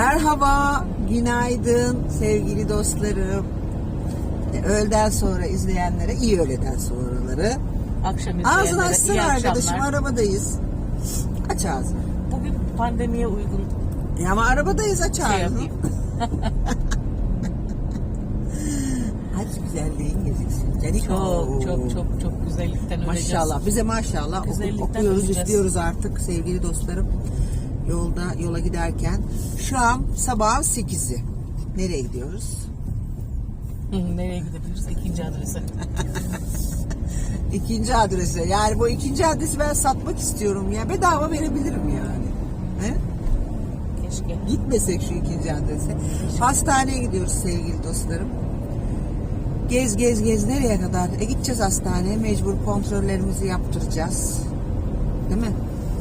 Merhaba, günaydın sevgili dostlarım. E, Öğleden sonra izleyenlere iyi öğleden sonraları. Akşam Ağzını izleyenlere açsın iyi arkadaşım, akşamlar. arabadayız. Aç ağzını. Bugün pandemiye uygun Ya ama arabadayız, aç şey ağzını. yapayım. Aç güzelliğin gözüksün. Caniko. Çok çok çok çok güzellikten öleceğiz. Maşallah, bize maşallah oku- Güzellikten okuyoruz, öleceğiz. istiyoruz artık sevgili dostlarım. Yolda, yola giderken. Şu an sabahın 8'i. Nereye gidiyoruz? Nereye gidebiliriz? İkinci adrese. İkinci adrese. Yani bu ikinci adresi ben satmak istiyorum ya. Bedava verebilirim yani. He? Keşke. Gitmesek şu ikinci adrese. Hastaneye gidiyoruz sevgili dostlarım. Gez gez gez nereye kadar? E gideceğiz hastaneye. Mecbur kontrollerimizi yaptıracağız. Değil mi?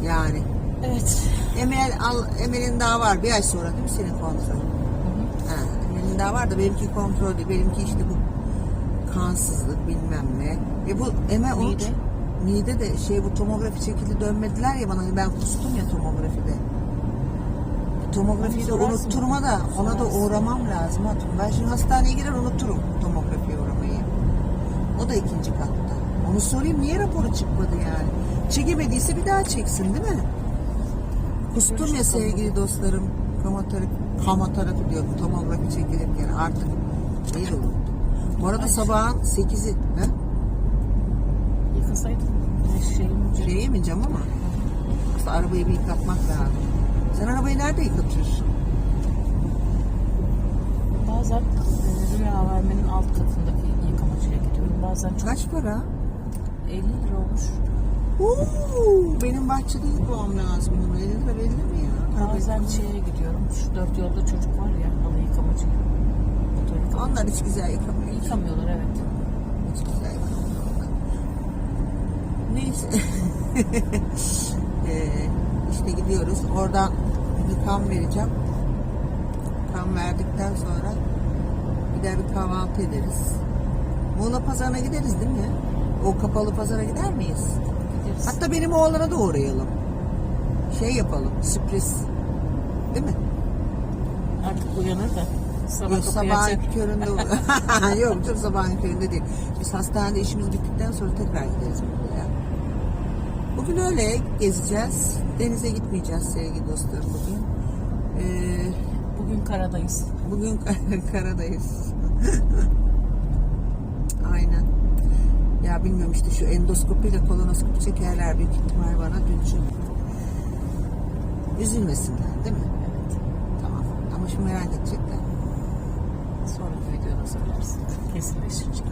Yani. Evet. Emel al, Emel'in daha var. Bir ay sonra değil mi senin kontrol? Ha, Emel'in daha var da benimki kontrol değil. Benimki işte bu kansızlık bilmem ne. E bu Emel onu- Mide? Mide de şey bu tomografi şekilde dönmediler ya bana. Ben kustum ya tomografide. Tomografiyi de sorarsın. unutturma da ona da Sorarsın. uğramam lazım hatun. Ben şimdi hastaneye girer unuturum tomografiye uğramayı. O da ikinci katta. Onu sorayım niye raporu çıkmadı yani? Çekemediyse bir daha çeksin değil mi? Kustum ya sevgili dostlarım. Kamoterapi, kamoterapi diyorum. Tomografi çekilirken artık şeyi de unuttum. Bu arada sabahın 8'i. He? Yıkasaydın. Güneş şeyim. Şeye yemeyeceğim ama. Aslında arabayı bir yıkatmak lazım. Sen arabayı nerede yıkatıyorsun? Bazen e, rüya AVM'nin alt katındaki yıkamacıya gidiyorum. Bazen çok Kaç para? 50 lira olmuş. Oo, benim bahçede yıkamam lazım bunu. 50 lira belli mi ya? Bazen şeye gidiyorum. Şu dört yolda çocuk var ya halı yıkamacı. Motor yıkamacı. Onlar hiç güzel yıkamıyor. Yıkamıyorlar evet. Hiç güzel yıkamıyorlar. Neyse. ee, işte gidiyoruz. Oradan bir kan vereceğim. Kan verdikten sonra gider bir kahvaltı ederiz. Muğla pazarına gideriz değil mi? O kapalı pazara gider miyiz? Gideriz. Hatta benim oğlana da uğrayalım. Şey yapalım, sürpriz. Değil mi? Artık uyanır da sabah Yok sabahın köründe Yok canım sabahın köründe değil. Biz hastanede işimiz bittikten sonra tekrar gideriz buraya. Bugün öyle gezeceğiz. Denize gitmeyeceğiz sevgili dostlarım bugün. Ee, Bugün karadayız. bugün karadayız. Ya bilmiyorum işte şu endoskopiyle kolonoskopi çekerler büyük ihtimal bana dün çünkü. Üzülmesinler değil mi? Evet. Tamam. Ama şimdi merak edecekler. Sonraki videoda söylersin. Kesinleşince.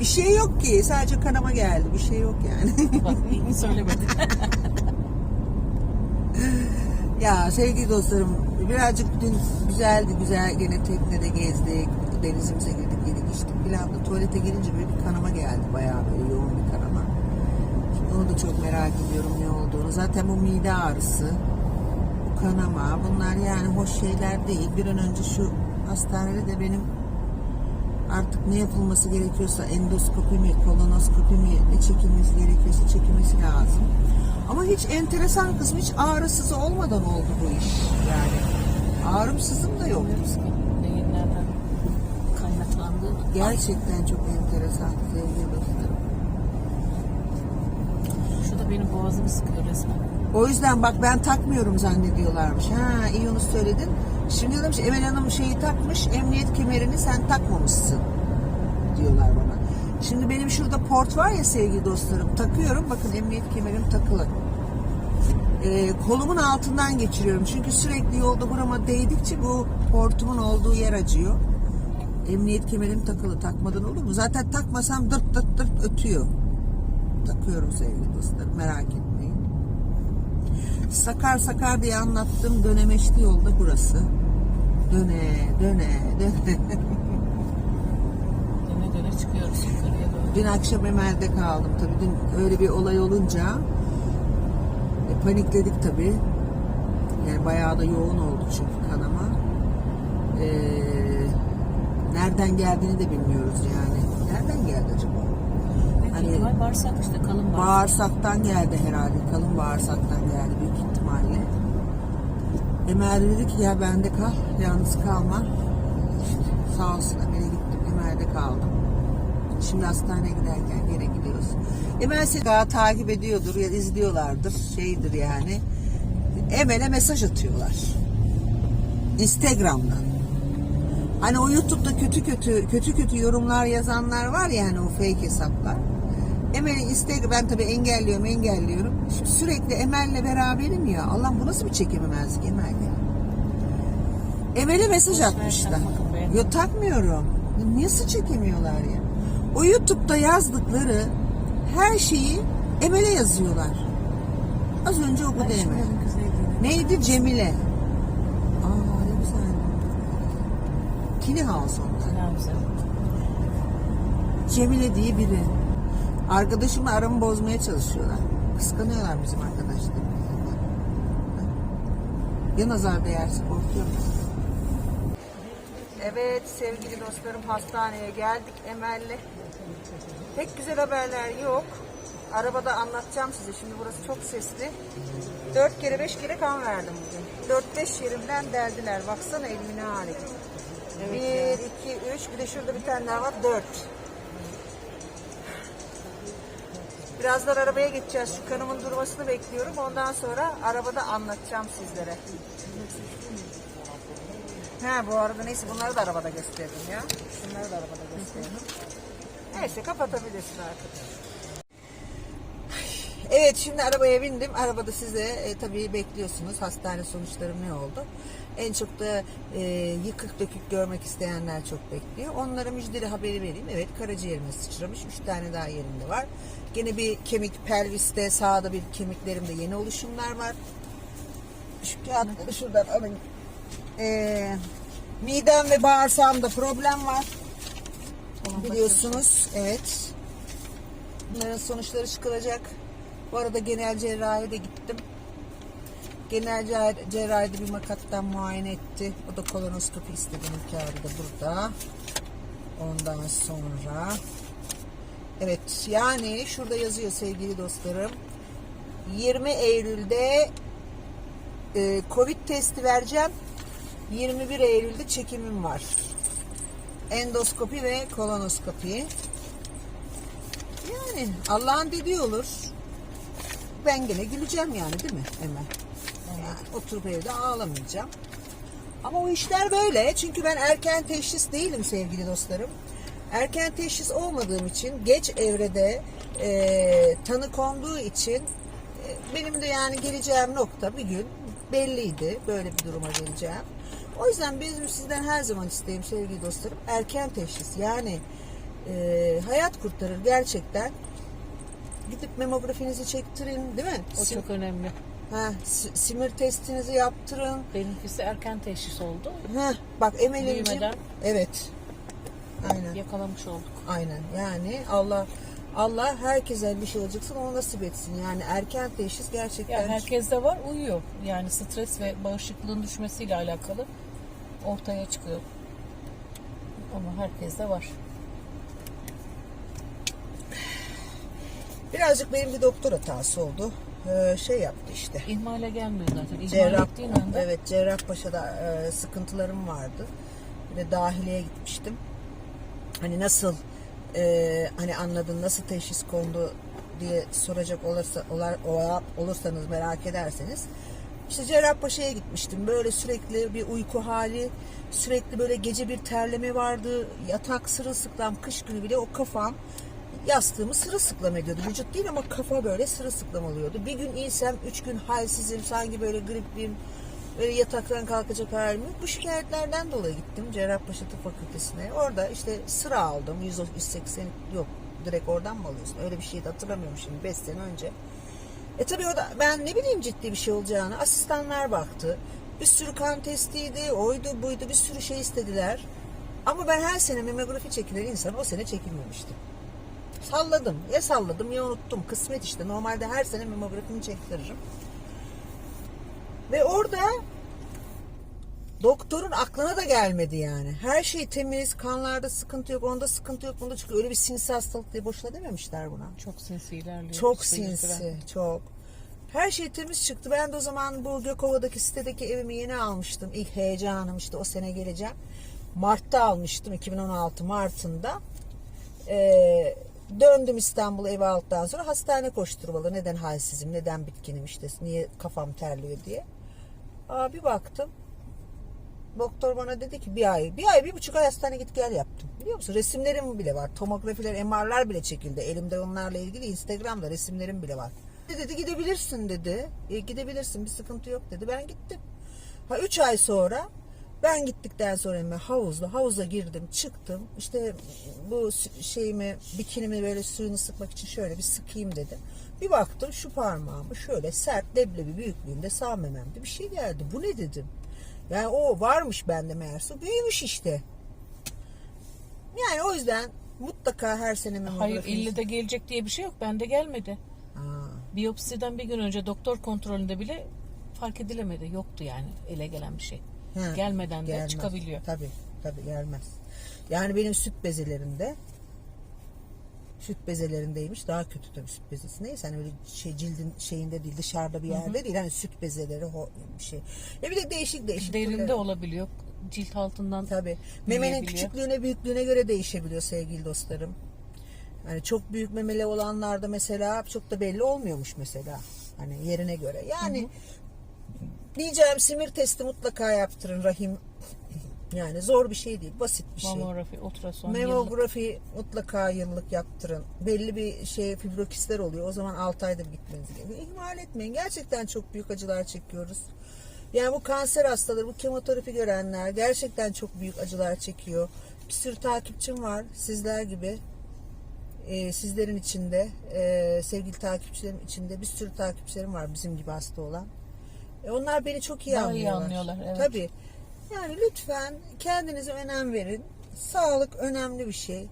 Bir şey yok ki. Sadece kanama geldi. Bir şey yok yani. Bak iyi söylemedin. ya sevgili dostlarım birazcık dün güzeldi. Güzel gene teknede gezdik. Denizimize girdik da tuvalete girince böyle bir kanama geldi. Bayağı böyle yoğun bir kanama. Şimdi onu da çok merak ediyorum ne olduğunu. Zaten bu mide ağrısı, bu kanama bunlar yani hoş şeyler değil. Bir an önce şu hastanede de benim artık ne yapılması gerekiyorsa endoskopi mi, kolonoskopi mi ne çekilmesi gerekiyorsa çekilmesi lazım. Ama hiç enteresan kısmı hiç ağrısız olmadan oldu bu iş. Yani ağrımsızım da yok. Bilmiyoruz Gerçekten çok enteresan sevgili dostlarım. Şu da benim boğazımı sıkıyor resmen. O yüzden bak ben takmıyorum zannediyorlarmış. Ha iyi onu söyledin. Şimdi demiş Emel Hanım şeyi takmış, emniyet kemerini sen takmamışsın diyorlar bana. Şimdi benim şurada port var ya sevgili dostlarım. Takıyorum. Bakın emniyet kemerim takılı. Ee, kolumun altından geçiriyorum. Çünkü sürekli yolda burama değdikçe bu portumun olduğu yer acıyor. Emniyet kemerim takılı. Takmadan olur mu? Zaten takmasam dırt dırt dırt ötüyor. Takıyorum sevgili dostlarım. Merak etmeyin. Sakar sakar diye anlattığım dönemeçli yolda burası. Döne, döne, döne. Döne döne çıkıyoruz yukarıya doğru. Dün akşam Emel'de kaldım tabii. Dün öyle bir olay olunca e, panikledik tabii. Yani bayağı da yoğun oldu çünkü kanama. E, nereden geldiğini de bilmiyoruz yani. Nereden geldi acaba? Hani- bağırsak işte kalın bağırsak. Bağırsaktan geldi herhalde. Kalın bağırsaktan geldi büyük ihtimalle. Emel dedi ki ya bende kal, yalnız kalma. İşte sağ olsun Emel'e gittim, Emel'de kaldım. Şimdi hastaneye giderken gene gidiyoruz. Emel seni daha takip ediyordur ya izliyorlardır, şeydir yani. Emel'e mesaj atıyorlar. Instagram'dan. Hani o YouTube'da kötü kötü kötü kötü yorumlar yazanlar var ya hani o fake hesaplar. Emel'in Instagram ben tabii engelliyorum engelliyorum. Şimdi sürekli Emel'le beraberim ya. Allah bu nasıl bir çekememezlik Emel ya. Emel'e mesaj atmışlar. Yo takmıyorum. Nasıl çekemiyorlar ya? O YouTube'da yazdıkları her şeyi Emel'e yazıyorlar. Az önce okudu Emel. Neydi Cemile? Kini House onlar. Ne güzel. Cemile diye biri. Arkadaşımla aramı bozmaya çalışıyorlar. Kıskanıyorlar bizim arkadaşlarımızı. Ya nazar değerse korkuyorum. Evet sevgili dostlarım hastaneye geldik Emel'le. Pek güzel haberler yok. Arabada anlatacağım size. Şimdi burası çok sesli. Dört kere beş kere kan verdim bugün. Dört beş yerimden deldiler. Baksana elimin hali. Bir, iki, üç. Bir de şurada bir tane daha var. Dört. Birazdan arabaya geçeceğiz. Şu kanımın durmasını bekliyorum. Ondan sonra arabada anlatacağım sizlere. Ha bu arada neyse bunları da arabada gösterdim ya. Şunları da arabada gösterdim. Neyse kapatabilirsin artık. Evet şimdi arabaya bindim. Arabada size e, tabii bekliyorsunuz hastane sonuçlarım ne oldu. En çok da e, yıkık dökük görmek isteyenler çok bekliyor. Onlara müjdeli haberi vereyim. Evet karaciğerime sıçramış. Üç tane daha yerimde var. Gene bir kemik pelviste sağda bir kemiklerimde yeni oluşumlar var. Şu kağıtları şuradan alın. E, midem ve bağırsağımda problem var. Biliyorsunuz. Evet. Bunların sonuçları çıkılacak. Bu arada genel cerrahiye de gittim. Genel cer- cerrahide bir makattan muayene etti. O da kolonoskopi istediğim kağıdı da burada. Ondan sonra Evet yani şurada yazıyor sevgili dostlarım. 20 Eylül'de e, Covid testi vereceğim. 21 Eylül'de çekimim var. Endoskopi ve kolonoskopi. Yani Allah'ın dediği olur. Ben gene güleceğim yani değil mi Emel? Oturup evde ağlamayacağım. Ama o işler böyle. Çünkü ben erken teşhis değilim sevgili dostlarım. Erken teşhis olmadığım için geç evrede e, tanı konduğu için e, benim de yani geleceğim nokta bir gün belliydi. Böyle bir duruma geleceğim. O yüzden bizim sizden her zaman isteğim sevgili dostlarım erken teşhis. Yani e, hayat kurtarır gerçekten. Gidip memografinizi çektirin değil mi? O Sim- çok önemli. Ha, si- simir testinizi yaptırın. Benimkisi erken teşhis oldu. Heh, bak Emel'in evet. Aynen. Yakalamış olduk. Aynen. Yani Allah Allah herkese bir şey olacaksın onu nasip etsin. Yani erken teşhis gerçekten Ya herkeste var uyuyor. Yani stres ve bağışıklığın düşmesiyle alakalı ortaya çıkıyor. Ama herkeste var. birazcık benim bir doktor hatası oldu. Ee, şey yaptı işte. İhmale gelmiyor zaten. İhmal Cerrah, ettiğin anda evet Cerrahpaşa'da e, sıkıntılarım vardı. De dahiliye gitmiştim. Hani nasıl e, hani anladın nasıl teşhis kondu diye soracak olursa olar, ola- olursanız merak ederseniz işte Cerrahpaşa'ya gitmiştim. Böyle sürekli bir uyku hali, sürekli böyle gece bir terleme vardı. Yatak sırılsıklam, kış günü bile o kafam yastığımı sırılsıklam ediyordu. Vücut değil ama kafa böyle sırılsıklam oluyordu. Bir gün iyiysem üç gün halsizim, sanki böyle gripliyim. Böyle yataktan kalkacak halim yok. Bu şikayetlerden dolayı gittim Cerrahpaşa Tıp Fakültesine. Orada işte sıra aldım. 100 180 yok. Direkt oradan mı alıyorsun? Öyle bir şeydi hatırlamıyorum şimdi 5 sene önce. E tabii orada ben ne bileyim ciddi bir şey olacağını. Asistanlar baktı. Bir sürü kan testiydi, oydu buydu bir sürü şey istediler. Ama ben her sene mamografi çekilen insan o sene çekilmemiştim. Salladım. Ya salladım ya unuttum. Kısmet işte. Normalde her sene mamografimi çektiririm. Ve orada doktorun aklına da gelmedi yani. Her şey temiz, kanlarda sıkıntı yok, onda sıkıntı yok, bunda çünkü öyle bir sinsi hastalık diye boşuna dememişler buna. çok sinsi ilerliyor. Çok sinsi, olarak. çok. Her şey temiz çıktı. Ben de o zaman bu Gökova'daki sitedeki evimi yeni almıştım. İlk heyecanım işte o sene geleceğim. Mart'ta almıştım 2016 Mart'ında. Ee, döndüm İstanbul'a ev aldıktan sonra hastane koşturmalı. Neden halsizim, neden bitkinim işte, niye kafam terliyor diye. Aa, bir baktım. Doktor bana dedi ki bir ay, bir ay, bir buçuk ay hastane git gel yaptım. Biliyor musun? Resimlerim bile var. Tomografiler, MR'lar bile çekildi. Elimde onlarla ilgili Instagram'da resimlerim bile var. Dedi gidebilirsin dedi. E, gidebilirsin bir sıkıntı yok dedi. Ben gittim. Ha 3 ay sonra ben gittikten sonra hemen havuzda havuza girdim çıktım işte bu şeyimi bikinimi böyle suyunu sıkmak için şöyle bir sıkayım dedim. Bir baktım şu parmağımı şöyle sert leblebi büyüklüğünde sağ mememde bir şey geldi. Bu ne dedim. Yani o varmış bende meğerse büyümüş işte. Yani o yüzden mutlaka her sene Hayır mamografi- ille de gelecek diye bir şey yok. Bende gelmedi. Aa. Biyopsiden bir gün önce doktor kontrolünde bile fark edilemedi. Yoktu yani ele gelen bir şey. Ha, Gelmeden de gelmez. çıkabiliyor. Tabii tabii gelmez. Yani benim süt bezelerinde süt bezelerindeymiş. Daha kötü tabii süt bezesi. Neyse hani öyle şey cildin şeyinde değil dışarıda bir yerde değil. Hani süt bezeleri ho, bir şey. Ya bir de değişik değişik. Derinde türleri. olabiliyor. Cilt altından Tabii. Memenin küçüklüğüne büyüklüğüne göre değişebiliyor sevgili dostlarım. Yani çok büyük memeli olanlarda mesela çok da belli olmuyormuş mesela. Hani yerine göre. Yani diyeceğim simir testi mutlaka yaptırın rahim. Yani zor bir şey değil. Basit bir şey. mamografi, ultrason, yıllık. Memografi mutlaka yıllık yaptırın. Belli bir şey fibrokistler oluyor. O zaman 6 ayda gitmeniz gerekiyor. İhmal etmeyin. Gerçekten çok büyük acılar çekiyoruz. Yani bu kanser hastaları, bu kemoterapi görenler gerçekten çok büyük acılar çekiyor. Bir sürü takipçim var sizler gibi. Ee, sizlerin içinde, e, sevgili takipçilerim içinde bir sürü takipçilerim var bizim gibi hasta olan. E, onlar beni çok iyi Daha iyi anlıyorlar. anlıyorlar, evet. Tabii. Yani lütfen kendinize önem verin. Sağlık önemli bir şey.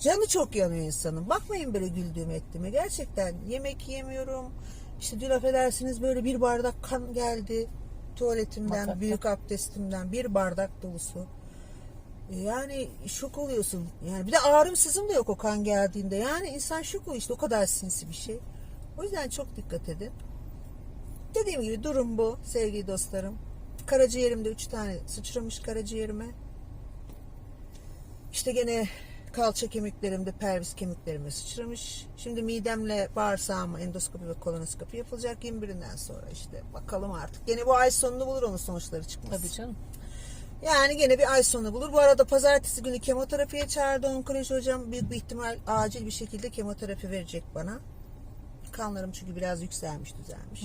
Canı çok yanıyor insanın. Bakmayın böyle güldüğüm ettiğime. Gerçekten yemek yemiyorum. İşte dün affedersiniz böyle bir bardak kan geldi tuvaletimden, Bak, büyük abdestimden bir bardak dolusu. E, Yani şok oluyorsun. Yani bir de ağrım sızım da yok o kan geldiğinde. Yani insan şok oluyor işte o kadar sinsi bir şey. O yüzden çok dikkat edin. Dediğim gibi durum bu sevgili dostlarım. Karaciğerimde üç tane sıçramış karaciğerime. İşte gene kalça kemiklerimde pelvis kemiklerime sıçramış. Şimdi midemle bağırsağıma endoskopi ve kolonoskopi yapılacak 21'inden sonra işte. Bakalım artık. Gene bu ay sonunu bulur onun sonuçları çıkması. Tabii canım. Yani gene bir ay sonu bulur. Bu arada pazartesi günü kemoterapiye çağırdı onkoloji hocam. Büyük bir ihtimal acil bir şekilde kemoterapi verecek bana. Kanlarım çünkü biraz yükselmiş düzelmiş.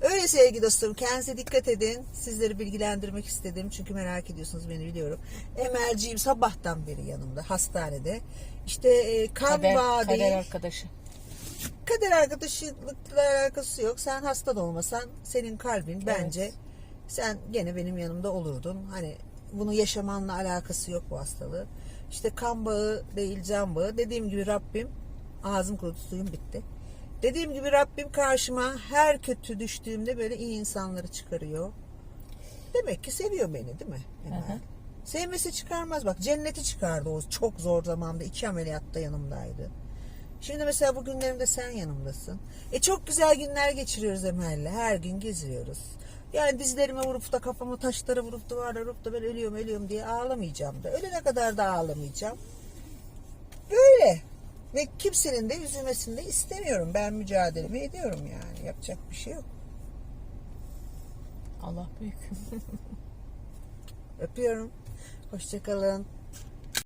Öyle sevgili dostlarım kendinize dikkat edin. Sizleri bilgilendirmek istedim. Çünkü merak ediyorsunuz beni biliyorum. Emelciğim sabahtan beri yanımda hastanede. İşte e, kan Kader, bağı değil. kader arkadaşı. Kader arkadaşlıkla alakası yok. Sen hasta da olmasan senin kalbin bence sen gene benim yanımda olurdun. Hani bunu yaşamanla alakası yok bu hastalığı. İşte kan bağı değil can bağı. Dediğim gibi Rabbim ağzım kurudu suyum bitti. Dediğim gibi Rabbim karşıma her kötü düştüğümde böyle iyi insanları çıkarıyor. Demek ki seviyor beni değil mi? Emel? Hı hı. Sevmesi çıkarmaz. Bak cenneti çıkardı o çok zor zamanda. iki ameliyatta yanımdaydı. Şimdi mesela bu günlerimde sen yanımdasın. E çok güzel günler geçiriyoruz Emel'le. Her gün geziyoruz. Yani dizlerime vurup da kafamı taşlara vurup duvara vurup da ben ölüyorum ölüyorum diye ağlamayacağım da. Ölene kadar da ağlamayacağım. Böyle. Ve kimsenin de üzülmesini de istemiyorum. Ben mücadelemi ediyorum yani. Yapacak bir şey yok. Allah büyük. Öpüyorum. Hoşçakalın.